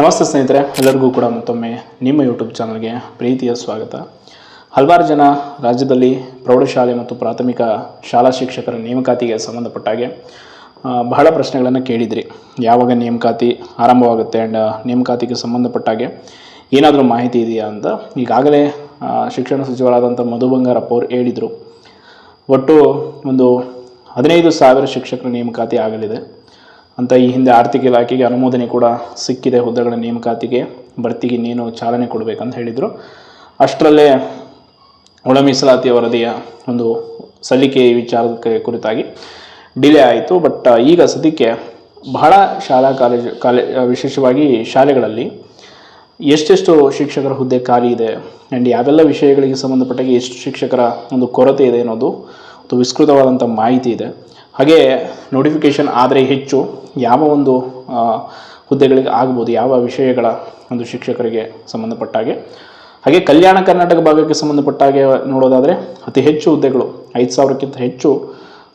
ನಮಸ್ತೆ ಸ್ನೇಹಿತರೆ, ಎಲ್ಲರಿಗೂ ಕೂಡ ಮತ್ತೊಮ್ಮೆ ನಿಮ್ಮ ಯೂಟ್ಯೂಬ್ ಚಾನಲ್ಗೆ ಪ್ರೀತಿಯ ಸ್ವಾಗತ. ಹಲವಾರು ಜನ ರಾಜ್ಯದಲ್ಲಿ ಪ್ರೌಢಶಾಲೆ ಮತ್ತು ಪ್ರಾಥಮಿಕ ಶಾಲಾ ಶಿಕ್ಷಕರ ನೇಮಕಾತಿಗೆ ಸಂಬಂಧಪಟ್ಟ ಹಾಗೆ ಬಹಳ ಪ್ರಶ್ನೆಗಳನ್ನು ಕೇಳಿದ್ರಿ. ಯಾವಾಗ ನೇಮಕಾತಿ ಆರಂಭವಾಗುತ್ತೆ ಆ್ಯಂಡ್ ನೇಮಕಾತಿಗೆ ಸಂಬಂಧಪಟ್ಟ ಹಾಗೆ ಏನಾದರೂ ಮಾಹಿತಿ ಇದೆಯಾ ಅಂತ ಈಗಾಗಲೇ ಶಿಕ್ಷಣ ಸಚಿವರಾದಂಥ ಮಧು ಬಂಗಾರಪ್ಪ ಅವರು ಹೇಳಿದರು. ಒಟ್ಟು ಒಂದು ಹದಿನೈದು ಸಾವಿರ ಶಿಕ್ಷಕರ ನೇಮಕಾತಿ ಆಗಲಿದೆ. ಅಂತ ಈ ಹಿಂದೆ ಆರ್ಥಿಕ ಇಲಾಖೆಗೆ ಅನುಮೋದನೆ ಕೂಡ ಸಿಕ್ಕಿದೆ ಹುದ್ದೆಗಳ ನೇಮಕಾತಿಗೆ. ಭರ್ತಿಗೆ ಇನ್ನೇನು ಚಾಲನೆ ಕೊಡಬೇಕಂತ ಹೇಳಿದರು. ಅಷ್ಟರಲ್ಲೇ ಒಳ ಮೀಸಲಾತಿ ವರದಿಯ ಒಂದು ಸಲ್ಲಿಕೆ ವಿಚಾರಕ್ಕೆ ಕುರಿತಾಗಿ ಡಿಲೇ ಆಯಿತು. ಬಟ್ ಈಗ ಸದ್ಯಕ್ಕೆ ಬಹಳ ಶಾಲಾ ಕಾಲೇಜು, ಕಾಲೇ ವಿಶೇಷವಾಗಿ ಶಾಲೆಗಳಲ್ಲಿ ಎಷ್ಟೆಷ್ಟು ಶಿಕ್ಷಕರ ಹುದ್ದೆ ಖಾಲಿ ಇದೆ ಆ್ಯಂಡ್ ಯಾವೆಲ್ಲ ವಿಷಯಗಳಿಗೆ ಸಂಬಂಧಪಟ್ಟಾಗಿ ಎಷ್ಟು ಶಿಕ್ಷಕರ ಒಂದು ಕೊರತೆ ಇದೆ ಅನ್ನೋದು, ಒಂದು ವಿಸ್ತೃತವಾದಂಥ ಮಾಹಿತಿ ಇದೆ. ಹಾಗೆ ನೋಟಿಫಿಕೇಷನ್ ಆದರೆ ಹೆಚ್ಚು ಯಾವ ಒಂದು ಹುದ್ದೆಗಳಿಗೆ ಆಗ್ಬೋದು, ಯಾವ ವಿಷಯಗಳ ಒಂದು ಶಿಕ್ಷಕರಿಗೆ ಸಂಬಂಧಪಟ್ಟ ಹಾಗೆ. ಹಾಗೆ ಕಲ್ಯಾಣ ಕರ್ನಾಟಕ ಭಾಗಕ್ಕೆ ಸಂಬಂಧಪಟ್ಟ ಹಾಗೆ ನೋಡೋದಾದರೆ ಅತಿ ಹೆಚ್ಚು ಹುದ್ದೆಗಳು, ಐದು ಸಾವಿರಕ್ಕಿಂತ ಹೆಚ್ಚು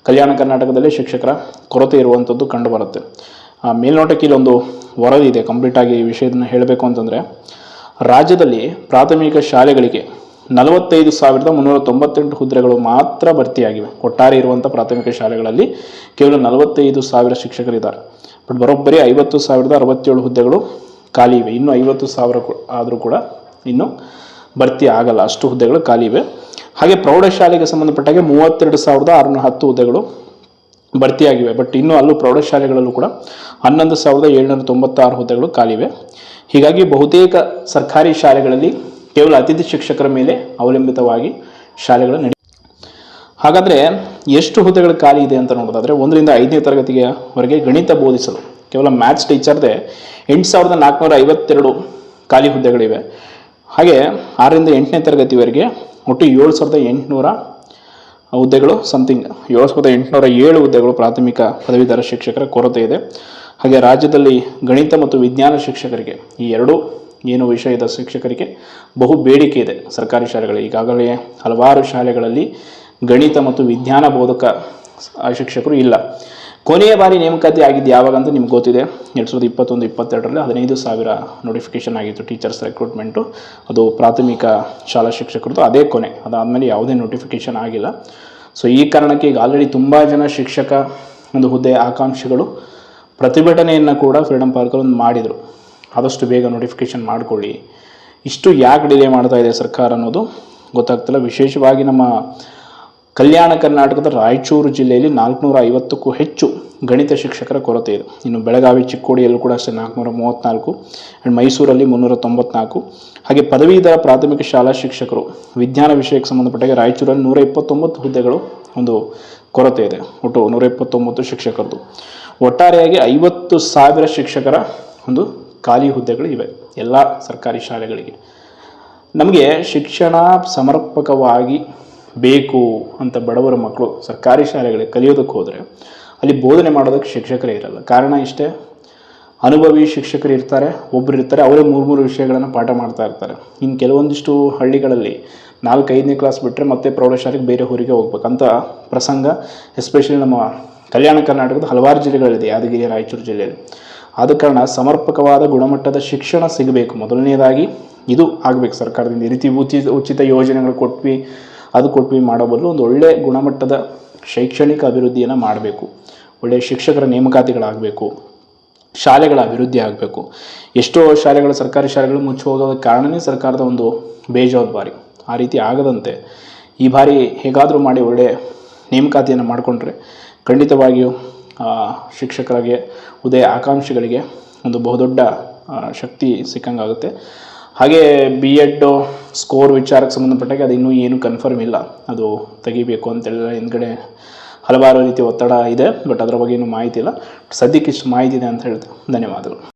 ಕಲ್ಯಾಣ ಕರ್ನಾಟಕದಲ್ಲಿ ಶಿಕ್ಷಕರ ಕೊರತೆ ಇರುವಂಥದ್ದು ಕಂಡುಬರುತ್ತೆ ಮೇಲ್ನೋಟಕ್ಕೆ ಇಲ್ಲೊಂದು ವರದಿ ಇದೆ ಕಂಪ್ಲೀಟಾಗಿ ಈ ವಿಷಯದನ್ನ ಹೇಳಬೇಕು ಅಂತಂದರೆ, ರಾಜ್ಯದಲ್ಲಿ ಪ್ರಾಥಮಿಕ ಶಾಲೆಗಳಿಗೆ ನಲವತ್ತೈದು ಸಾವಿರದ ಮುನ್ನೂರ ತೊಂಬತ್ತೆಂಟು ಹುದ್ದೆಗಳು ಮಾತ್ರ ಭರ್ತಿಯಾಗಿವೆ. ಒಟ್ಟಾರೆ ಇರುವಂಥ ಪ್ರಾಥಮಿಕ ಶಾಲೆಗಳಲ್ಲಿ ಕೇವಲ ನಲವತ್ತೈದು ಸಾವಿರ ಶಿಕ್ಷಕರಿದ್ದಾರೆ. ಬಟ್ ಬರೋಬ್ಬರಿ ಐವತ್ತು ಸಾವಿರದ ಅರವತ್ತೇಳು ಹುದ್ದೆಗಳು ಖಾಲಿ ಇವೆ. ಇನ್ನು ಐವತ್ತು ಸಾವಿರ ಆದರೂ ಕೂಡ ಇನ್ನು ಭರ್ತಿ ಆಗಲ್ಲ. ಅಷ್ಟು ಹುದ್ದೆಗಳು ಖಾಲಿ ಇವೆ. ಹಾಗೆ ಪ್ರೌಢಶಾಲೆಗೆ ಸಂಬಂಧಪಟ್ಟಾಗೆ ಮೂವತ್ತೆರಡು ಸಾವಿರದ ಆರುನೂರ ಹತ್ತು ಹುದ್ದೆಗಳು ಭರ್ತಿಯಾಗಿವೆ. ಬಟ್ ಇನ್ನು ಅಲ್ಲೂ ಪ್ರೌಢಶಾಲೆಗಳಲ್ಲೂ ಕೂಡ ಹನ್ನೊಂದು ಸಾವಿರದ ಏಳ್ನೂರ ತೊಂಬತ್ತಾರು ಹುದ್ದೆಗಳು ಖಾಲಿವೆ ಹೀಗಾಗಿ ಬಹುತೇಕ ಸರ್ಕಾರಿ ಶಾಲೆಗಳಲ್ಲಿ ಕೇವಲ ಅತಿಥಿ ಶಿಕ್ಷಕರ ಮೇಲೆ ಅವಲಂಬಿತವಾಗಿ ಶಾಲೆಗಳು ನಡೆ ಹಾಗಾದರೆ ಎಷ್ಟು ಹುದ್ದೆಗಳು ಖಾಲಿ ಇದೆ ಅಂತ ನೋಡೋದಾದರೆ ಒಂದರಿಂದ ಐದನೇ ತರಗತಿಯವರೆಗೆ ಗಣಿತ ಬೋಧಿಸಲು ಕೇವಲ ಮ್ಯಾಥ್ಸ್ ಟೀಚರ್ದೇ ಎಂಟು ಸಾವಿರದ ನಾಲ್ಕುನೂರ ಐವತ್ತೆರಡು ಖಾಲಿ ಹುದ್ದೆಗಳಿವೆ. ಹಾಗೆ ಆರರಿಂದ ಎಂಟನೇ ತರಗತಿವರೆಗೆ ಒಟ್ಟು ಏಳು ಸಾವಿರದ ಎಂಟುನೂರ ಹುದ್ದೆಗಳು ಸಮಥಿಂಗ್ ಏಳು ಸಾವಿರದ ಎಂಟುನೂರ ಏಳು ಹುದ್ದೆಗಳು ಪ್ರಾಥಮಿಕ ಪದವೀಧರ ಶಿಕ್ಷಕರ ಕೊರತೆ ಇದೆ. ಹಾಗೆ ರಾಜ್ಯದಲ್ಲಿ ಗಣಿತ ಮತ್ತು ವಿಜ್ಞಾನ ಶಿಕ್ಷಕರಿಗೆ ಈ ಎರಡು ಏನು ವಿಷಯದ ಶಿಕ್ಷಕರಿಗೆ ಬಹು ಬೇಡಿಕೆ ಇದೆ. ಸರ್ಕಾರಿ ಶಾಲೆಗಳಲ್ಲಿ ಈಗಾಗಲೇ ಹಲವಾರು ಶಾಲೆಗಳಲ್ಲಿ ಗಣಿತ ಮತ್ತು ವಿಜ್ಞಾನ ಬೋಧಕ ಶಿಕ್ಷಕರು ಇಲ್ಲ. ಕೊನೆಯ ಬಾರಿ ನೇಮಕಾತಿ ಆಗಿದ್ದು ಯಾವಾಗ ಅಂತ ನಿಮ್ಗೆ ಗೊತ್ತಿದೆ. ಎರಡು ಸಾವಿರದ ಇಪ್ಪತ್ತೊಂದು, ಇಪ್ಪತ್ತೆರಡರಲ್ಲಿ ಹದಿನೈದು ಸಾವಿರ ನೋಟಿಫಿಕೇಷನ್ ಆಗಿತ್ತು ಟೀಚರ್ಸ್ ರೆಕ್ರೂಟ್ಮೆಂಟು ಅದು ಪ್ರಾಥಮಿಕ ಶಾಲಾ ಶಿಕ್ಷಕರದ್ದು ಅದೇ ಕೊನೆ. ಅದಾದಮೇಲೆ ಯಾವುದೇ ನೋಟಿಫಿಕೇಷನ್ ಆಗಿಲ್ಲ. ಸೊ ಈ ಕಾರಣಕ್ಕೆ ಈಗ ಆಲ್ರೆಡಿ ತುಂಬ ಜನ ಶಿಕ್ಷಕ ಒಂದು ಹುದ್ದೆ ಆಕಾಂಕ್ಷಿಗಳು ಪ್ರತಿಭಟನೆಯನ್ನು ಕೂಡ ಫ್ರೀಡಮ್ ಪಾರ್ಕಲ್ಲಿ ಒಂದು ಮಾಡಿದರು. ಆದಷ್ಟು ಬೇಗ ನೋಟಿಫಿಕೇಷನ್ ಮಾಡಿಕೊಳ್ಳಿ. ಇಷ್ಟು ಯಾಕೆ ಡಿಲೇ ಮಾಡ್ತಾ ಇದೆ ಸರ್ಕಾರ ಅನ್ನೋದು ಗೊತ್ತಾಗ್ತಿಲ್ಲ. ವಿಶೇಷವಾಗಿ ನಮ್ಮ ಕಲ್ಯಾಣ ಕರ್ನಾಟಕದ ರಾಯಚೂರು ಜಿಲ್ಲೆಯಲ್ಲಿ ನಾಲ್ಕುನೂರ ಐವತ್ತಕ್ಕೂ ಹೆಚ್ಚು ಗಣಿತ ಶಿಕ್ಷಕರ ಕೊರತೆ ಇದೆ. ಇನ್ನು ಬೆಳಗಾವಿ, ಚಿಕ್ಕೋಡಿಯಲ್ಲೂ ಕೂಡ ಅಷ್ಟೇ ನಾಲ್ಕುನೂರ ಮೂವತ್ತ್ನಾಲ್ಕು ಆ್ಯಂಡ್ ಮೈಸೂರಲ್ಲಿ ಮುನ್ನೂರ ತೊಂಬತ್ನಾಲ್ಕು ಹಾಗೆ ಪದವೀಧರ ಪ್ರಾಥಮಿಕ ಶಾಲಾ ಶಿಕ್ಷಕರು, ವಿಜ್ಞಾನ ವಿಷಯಕ್ಕೆ ಸಂಬಂಧಪಟ್ಟಾಗೆ ರಾಯಚೂರಲ್ಲಿ ನೂರ ಇಪ್ಪತ್ತೊಂಬತ್ತು ಹುದ್ದೆಗಳು ಒಂದು ಕೊರತೆ ಇದೆ. ಒಟ್ಟು ನೂರ ಇಪ್ಪತ್ತೊಂಬತ್ತು ಶಿಕ್ಷಕರದ್ದು. ಒಟ್ಟಾರೆಯಾಗಿ ಐವತ್ತು ಸಾವಿರ ಶಿಕ್ಷಕರ ಒಂದು ಖಾಲಿ ಹುದ್ದೆಗಳು ಇವೆ, ಎಲ್ಲ ಸರ್ಕಾರಿ ಶಾಲೆಗಳಿಗೆ. ನಮಗೆ ಶಿಕ್ಷಣ ಸಮರ್ಪಕವಾಗಿ ಬೇಕು ಅಂತ ಬಡವರ ಮಕ್ಕಳು ಸರ್ಕಾರಿ ಶಾಲೆಗಳಿಗೆ ಕಲಿಯೋದಕ್ಕೆ ಹೋದರೆ ಅಲ್ಲಿ ಬೋಧನೆ ಮಾಡೋದಕ್ಕೆ ಶಿಕ್ಷಕರೇ ಇರಲ್ಲ. ಕಾರಣ ಇಷ್ಟೇ, ಅನುಭವಿ ಶಿಕ್ಷಕರು ಇರ್ತಾರೆ ಒಬ್ಬರು ಇರ್ತಾರೆ, ಅವರೇ ಮೂರು ಮೂರು ವಿಷಯಗಳನ್ನು ಪಾಠ ಮಾಡ್ತಾ ಇರ್ತಾರೆ. ಇನ್ನು ಕೆಲವೊಂದಿಷ್ಟು ಹಳ್ಳಿಗಳಲ್ಲಿ ನಾಲ್ಕು ಐದನೇ ಕ್ಲಾಸ್ ಬಿಟ್ಟರೆ ಮತ್ತೆ ಪ್ರೌಢಶಾಲೆಗೆ ಬೇರೆ ಊರಿಗೆ ಹೋಗ್ಬೇಕಂತ ಪ್ರಸಂಗ ಎಸ್ಪೆಷಲಿ ನಮ್ಮ ಕಲ್ಯಾಣ ಕರ್ನಾಟಕದ ಹಲವಾರು ಜಿಲ್ಲೆಗಳಿದೆ ಯಾದಗಿರಿ, ರಾಯಚೂರು ಜಿಲ್ಲೆಯಲ್ಲಿ. ಆದ ಕಾರಣ ಸಮರ್ಪಕವಾದ ಗುಣಮಟ್ಟದ ಶಿಕ್ಷಣ ಸಿಗಬೇಕು. ಮೊದಲನೇದಾಗಿ ಇದು ಆಗಬೇಕು ಸರ್ಕಾರದಿಂದ. ಈ ರೀತಿ ಉಚಿತ ಉಚಿತ ಯೋಜನೆಗಳು ಕೊಟ್ವಿ, ಅದು ಕೊಟ್ವಿ ಮಾಡೋ ಬದಲು ಒಂದು ಒಳ್ಳೆ ಗುಣಮಟ್ಟದ ಶೈಕ್ಷಣಿಕ ಅಭಿವೃದ್ಧಿಯನ್ನು ಮಾಡಬೇಕು. ಒಳ್ಳೆಯ ಶಿಕ್ಷಕರ ನೇಮಕಾತಿಗಳಾಗಬೇಕು. ಶಾಲೆಗಳ ಅಭಿವೃದ್ಧಿ ಆಗಬೇಕು. ಎಷ್ಟೋ ಶಾಲೆಗಳು, ಸರ್ಕಾರಿ ಶಾಲೆಗಳು ಮುಚ್ಚಿ ಹೋಗೋದ ಕಾರಣವೇ ಸರ್ಕಾರದ ಒಂದು ಬೇಜವಾಬ್ದಾರಿ. ಆ ರೀತಿ ಆಗದಂತೆ ಈ ಬಾರಿ ಹೇಗಾದರೂ ಮಾಡಿ ಒಳ್ಳೆ ನೇಮಕಾತಿಯನ್ನು ಮಾಡಿಕೊಂಡ್ರೆ ಖಂಡಿತವಾಗಿಯೂ ಶಿಕ್ಷಕರಿಗೆ ಉದಯ ಆಕಾಂಕ್ಷಿಗಳಿಗೆ ಒಂದು ಬಹುದೊಡ್ಡ ಶಕ್ತಿ ಸಿಕ್ಕಂಗಾಗುತ್ತೆ. ಹಾಗೆ ಬಿ ಎಡ್ಡು ಸ್ಕೋರ್ ವಿಚಾರಕ್ಕೆ ಸಂಬಂಧಪಟ್ಟಾಗೆ ಅದು ಇನ್ನೂ ಏನು ಕನ್ಫರ್ಮ್ ಇಲ್ಲ. ಅದು ತೆಗಿಬೇಕು ಅಂತೇಳಿದ್ರೆ ಹಿಂದ್ಗಡೆ ಹಲವಾರು ರೀತಿಯ ಒತ್ತಡ ಇದೆ ಬಟ್ ಅದರ ಬಗ್ಗೆ ಇನ್ನೂ ಮಾಹಿತಿ ಇಲ್ಲ. ಸದ್ಯಕ್ಕೆ ಇಷ್ಟು ಮಾಹಿತಿ ಇದೆ ಅಂತ ಹೇಳ್ತೀನಿ ಧನ್ಯವಾದಗಳು.